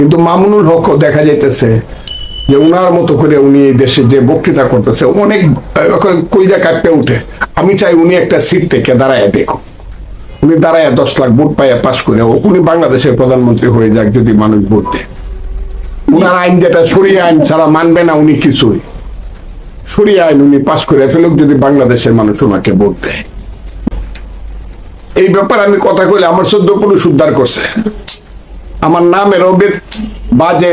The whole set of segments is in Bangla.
কিন্তু মামুনুল হক দেখা যাইতেছে যে উনার মতো করে উনি এই দেশে যে বক্তৃতা করতেছে, অনেক কইজা কাঁপতে উঠে। আমি চাই উনি একটা সিট থেকে দাঁড়ায় দেখো উনি দাঁড়ায় দশ লাখ ভোট পাইয়া পাশ করে উনি বাংলাদেশের প্রধানমন্ত্রী হয়ে যাক যদি মানুষ ভোট দেয়। উনার আইন যেটা সরিয়ে আইন ছাড়া মানবে না উনি কিছুই। সরিয়ে আইন উনি পাশ করে ফেলুক যদি বাংলাদেশের মানুষ ওনাকে ভোট দেয়। এই ব্যাপারে আমি কথা কইলে আমার চোদ্দ পুরুষ উদ্ধার করছে। আমার নামের বাজে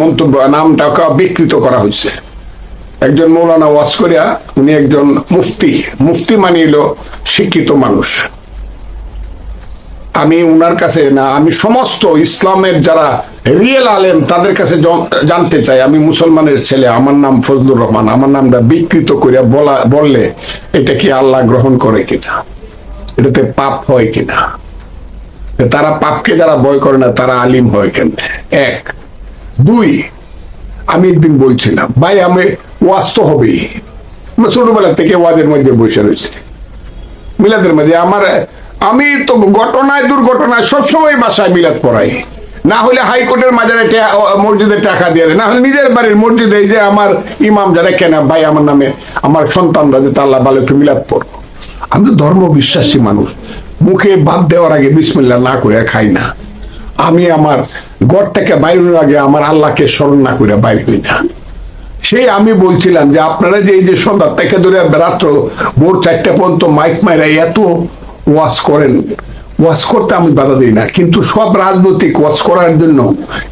মন্তব্য নামটাকে বিকৃত করা হয়েছে একজন মৌলানা ওয়াজ করিয়া উনি একজন মুফতি মুফতি মানিল শিক্ষিত মানুষ। আমি উনার কাছে না, আমি সমস্ত ইসলামের যারা রিয়েল আলেম, তাদের কাছে জানতে চাই। আমি মুসলমানের ছেলে, আমার নাম ফজলুর রহমান। আমার নামটা বিকৃত করিয়া বলা বললে এটা কি আল্লাহ গ্রহণ করে কিনা? এটাতে পাপ হয় কিনা? তারা পাপকে যারা ভয় করে না, তারা আলিম হয় কেন? এক। দুই, আমি একদিন বলছিলাম, ভাই, আমি ওয়াজ তো হবেই। ছোটবেলা থেকে ওয়াজের মধ্যে বসে রয়েছে। মিলাদের মধ্যে আমার, আমি তো ঘটনায়, দুর্ঘটনায় সবসময় বাসায় মিলাদ পড়াই। না হলে হাইকোর্টের টে- মসজিদে টাকা দিয়ে দেয়। না হলে নিজের বাড়ির মসজিদে যে আমার ইমাম যারা কেন, ভাই, আমার নামে, আমার সন্তানরা যে ভালো একটু মিলাদ পড়ব। আমি তো ধর্ম বিশ্বাসী মানুষ। মুখে বাদ দেওয়ার আগে বিসমিল্লা না করে খাই না। আমি আমার ঘর থেকে বাইরের আগে আমার আল্লাহকে স্মরণ না করে বাইর হই না। সেই আমি বলছিলাম যে আপনারা যে এই যে সন্ধ্যা থেকে ধরে রাত্র ভোর চারটে পর্যন্ত মাইক মাইরা এত ওয়াশ করেন ওয়াশ করতে আমি বাধা দিই না। কিন্তু সব রাজনৈতিক ওয়াশ করার জন্য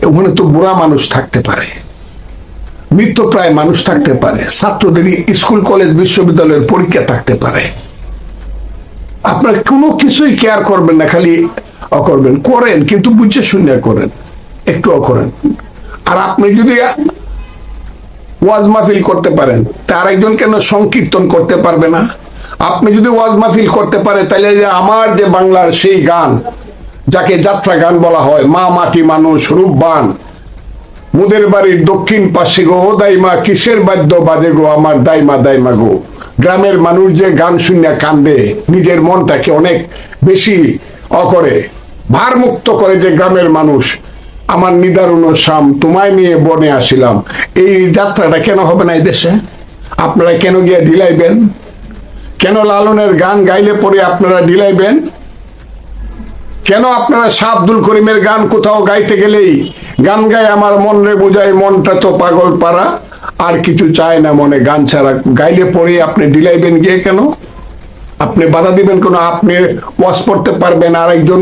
ওখানে তো বুড়া মানুষ থাকতে পারে মৃত্যুপ্রায় মানুষ থাকতে পারে, ছাত্রদের স্কুল, কলেজ, বিশ্ববিদ্যালয়ের পরীক্ষা থাকতে পারে। আপনার কোনো কিছুই কেয়ার করবেন না, খালি অকরবেন করেন, কিন্তু বুঝে শুনে করেন। একটু অকরেন আর আপনি যদি ওয়াজ মাহফিল করতে পারেন তার একজন কেন সংকীর্তন করতে পারবে না? আপনি যদি ওয়াজ মাহফিল করতে পারে, তাহলে যে আমার যে বাংলার সেই গান, যাকে যাত্রা গান বলা হয়, মা মাটি মানুষ রূপবান মুদের বাড়ির দক্ষিণ পাশে গো, ও দাইমা, কিসের বাদ্য বাজে গো আমার দাইমা দাইমা গো? গ্রামের মানুষ যে গান শুনিয়া কান্দে, নিজের মনটাকে অনেক বেশি অকরে ভারমুক্ত করে যে গ্রামের মানুষ, আমার নিদারুণ শাম তোমায় নিয়ে বনে আসিলাম। এই যাত্রাটা কেন হবে না এই দেশে? আপনারা কেন গিয়ে ঢিলাইবেন? কেন লালনের গান গাইলে পরে আপনারা ঢিলাইবেন? কেন আপনারা শাহ আব্দুল করিমের গান কোথাও গাইতে গেলেই গান গায় আমার মন রে বোঝায়, মনটা তো পাগল পারা আর কিছু চায় না মনে, গান ছাড়া। গাইলে পরে আপনি ডিলাইবেন গিয়ে কেন? আপনি বাধা দিবেন কেন? আপনি ওয়াজ পড়তে পারবেন আর একজন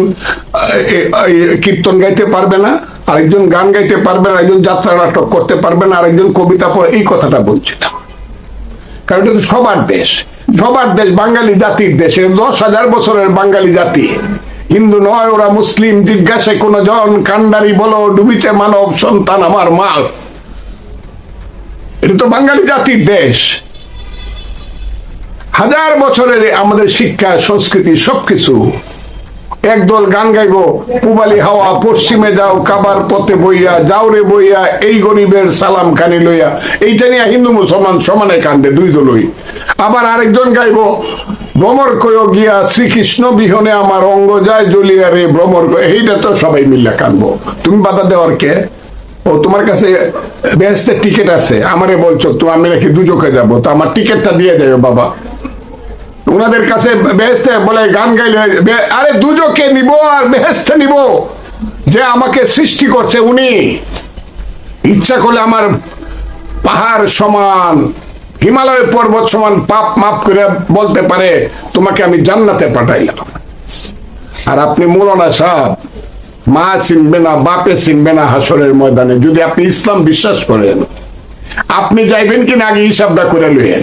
কীর্তন গাইতে পারবে না, আরেকজন গান গাইতে পারবে না একজন যাত্রা নাটক করতে পারবে না, আরেকজন কবিতা পড়ে, এই কথাটা বলছিলাম। কারণ এটা তো সবার দেশ সবার দেশ, বাঙালি জাতির দেশ দশ হাজার বছরের বাঙালি জাতি। হিন্দু নয়, ওরা মুসলিম। জিজ্ঞাসা কোন জন, কান্ডারি বলো, ডুবিছে মানব সন্তান আমার মাল এটা তো বাঙালি জাতির দেশ। হাজার বছরের আমাদের শিক্ষা, সংস্কৃতি, সবকিছু। একদল গান গাইব, পুবালি হাওয়া, পশ্চিমে যাও, কাবার পথে বইয়া যাও রে বইয়া, এই গরিবের সালাম খানি লইয়া। এইটা নিয়ে হিন্দু মুসলমান সমানে কান্দে, দুই দলই। আবার আরেকজন গাইব ভ্রমর কয় গিয়া শ্রীকৃষ্ণ বিহনে আমার অঙ্গ যায় জ্বলিয়া রে ভ্রমর এইটা তো সবাই মিল্লা কানবো। তুমি বাধা দেওয়ার কে? ও, তোমার কাছে বেহেস্তের টিকিট আছে, আমারে বলছো, তো আমি নাকি দুজকে যাব, তো আমার টিকিটটা দিয়ে দেবে বাবা। ওনাদের কাছে বেহেস্তে বলে গান গাইলে আরে দুজকে নিব আর বেহেস্তে নিব। যে আমাকে সৃষ্টি করছে উনি। ইচ্ছা করলে আমার পাহাড় সমান। হিমালয় পর্বত সমান পাপ মাপ করে বলতে পারে তোমাকে আমি জান্নাতে পাঠাইলাম। আর আপনি মোলানা সাহেব মা চিনবে না বাপে চিনবে না হাসরের ময়দানে। যদি আপনি ইসলাম বিশ্বাস করেন আপনি যাইবেন কিনা আগে হিসাবটা করে লইয়েন।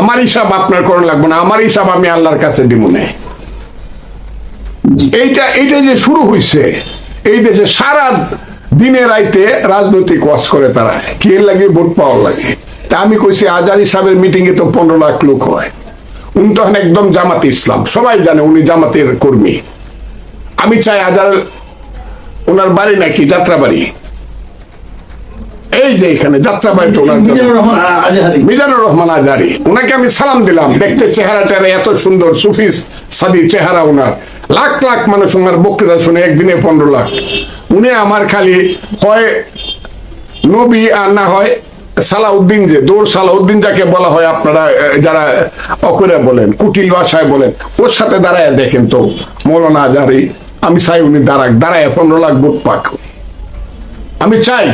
আমার হিসাব আপনার করা লাগবে না আমার হিসাব আমি আল্লাহর কাছে দিব না। এইটা এইটা যে শুরু হইছে এই দেশে সারা দিনে রাইতে রাজনৈতিক ওয়াজ করে তারা কি লাগে? ভোট পাওয়ার লাগে। তা আমি কইছি আজারি সাহেবের মিটিং এ তো পনেরো লাখ লোক হয়। উনি তখন একদম জামাতে ইসলাম। সবাই জানে উনি জামাতের কর্মী। আমি চাই আজার ওনার বাড়ি নাকি যাত্রা বাড়ি এই যে এখানে যাত্রা বাড়িতে ওনার মিজানুর রহমান আজহারি। মিজানুর রহমান আজারি ওনাকে আমি সালাম দিলাম। দেখতে চেহারাটা এত সুন্দর সুফিস সাদি চেহারা ওনার। লাখ লাখ মানুষ ওনার বক্তৃতা শুনে একদিনে পনেরো লাখ। উনি আমার খালি হয় নবী আর না হয় সালাউদ্দিন যে, দৌড় সালাউদ্দিন যাকে বলা হয় আপনারা যারা অকরে বলেন, কুটিল ভাষায় বলেন, ওর সাথে দাঁড়ায় দেখেন তো, মৌলানা আজারি আমি চাই উনি দাঁড়াক, দাঁড়ায় পনেরো লাখ ভোট পাক। আমি চাই।